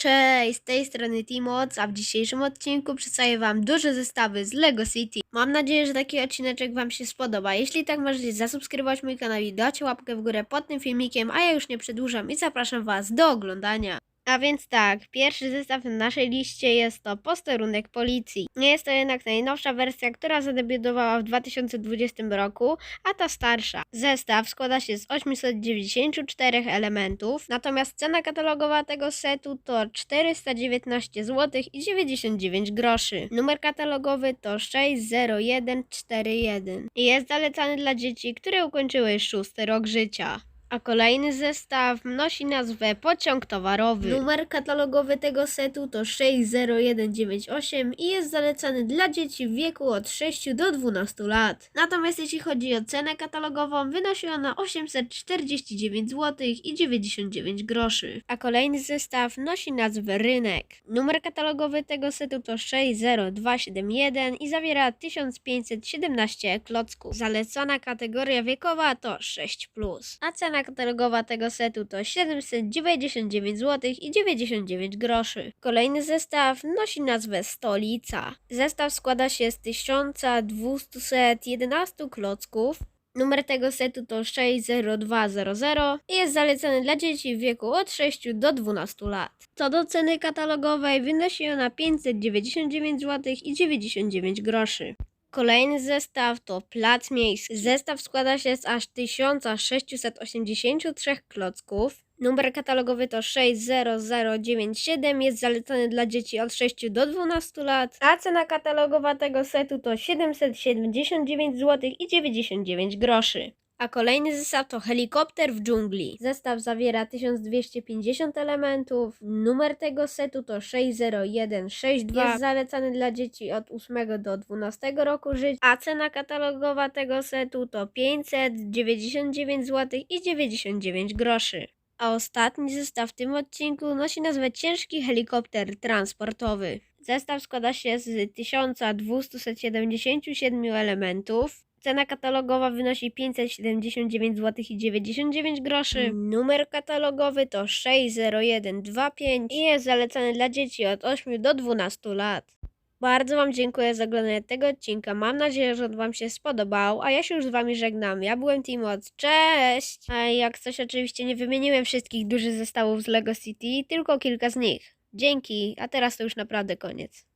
Cześć, z tej strony Timoc, a w dzisiejszym odcinku przedstawię Wam duże zestawy z LEGO City. Mam nadzieję, że taki odcineczek Wam się spodoba. Jeśli tak, możecie zasubskrybować mój kanał i dać łapkę w górę pod tym filmikiem, a ja już nie przedłużam i zapraszam Was do oglądania. A więc tak, pierwszy zestaw na naszej liście jest to posterunek policji. Nie jest to jednak najnowsza wersja, która zadebiutowała w 2020 roku, a ta starsza. Zestaw składa się z 894 elementów, natomiast cena katalogowa tego setu to 419 zł i 99 groszy. Numer katalogowy to 60141 i jest zalecany dla dzieci, które ukończyły szósty rok życia. A kolejny zestaw nosi nazwę pociąg towarowy. Numer katalogowy tego setu to 60198 i jest zalecany dla dzieci w wieku od 6 do 12 lat. Natomiast jeśli chodzi o cenę katalogową, wynosi ona 849 zł i 99 groszy. A kolejny zestaw nosi nazwę Rynek. Numer katalogowy tego setu to 60271 i zawiera 1517 klocków. Zalecana kategoria wiekowa to 6+. A cena katalogowa tego setu to 799 zł i 99 groszy. Kolejny zestaw nosi nazwę Stolica. Zestaw składa się z 1211 klocków. Numer tego setu to 60200 i jest zalecany dla dzieci w wieku od 6 do 12 lat. Co do ceny katalogowej wynosi ona 599 zł i 99 groszy. Kolejny zestaw to Plac Miejski. Zestaw składa się z aż 1683 klocków. Numer katalogowy to 60097, jest zalecany dla dzieci od 6 do 12 lat, a cena katalogowa tego setu to 779 zł i 99 groszy. A kolejny zestaw to helikopter w dżungli. Zestaw zawiera 1250 elementów. Numer tego setu to 60162. Jest zalecany dla dzieci od 8 do 12 roku życia. A cena katalogowa tego setu to 599 zł i 99 groszy. A ostatni zestaw w tym odcinku nosi nazwę Ciężki helikopter transportowy. Zestaw składa się z 1277 elementów. Cena katalogowa wynosi 579 zł i 99 groszy. Numer katalogowy to 60125 i jest zalecany dla dzieci od 8 do 12 lat. Bardzo Wam dziękuję za oglądanie tego odcinka. Mam nadzieję, że on Wam się spodobał, a ja się już z Wami żegnam. Ja byłem Timoc. Cześć! A jak coś oczywiście nie wymieniłem wszystkich dużych zestawów z LEGO City, tylko kilka z nich. Dzięki, a teraz to już naprawdę koniec.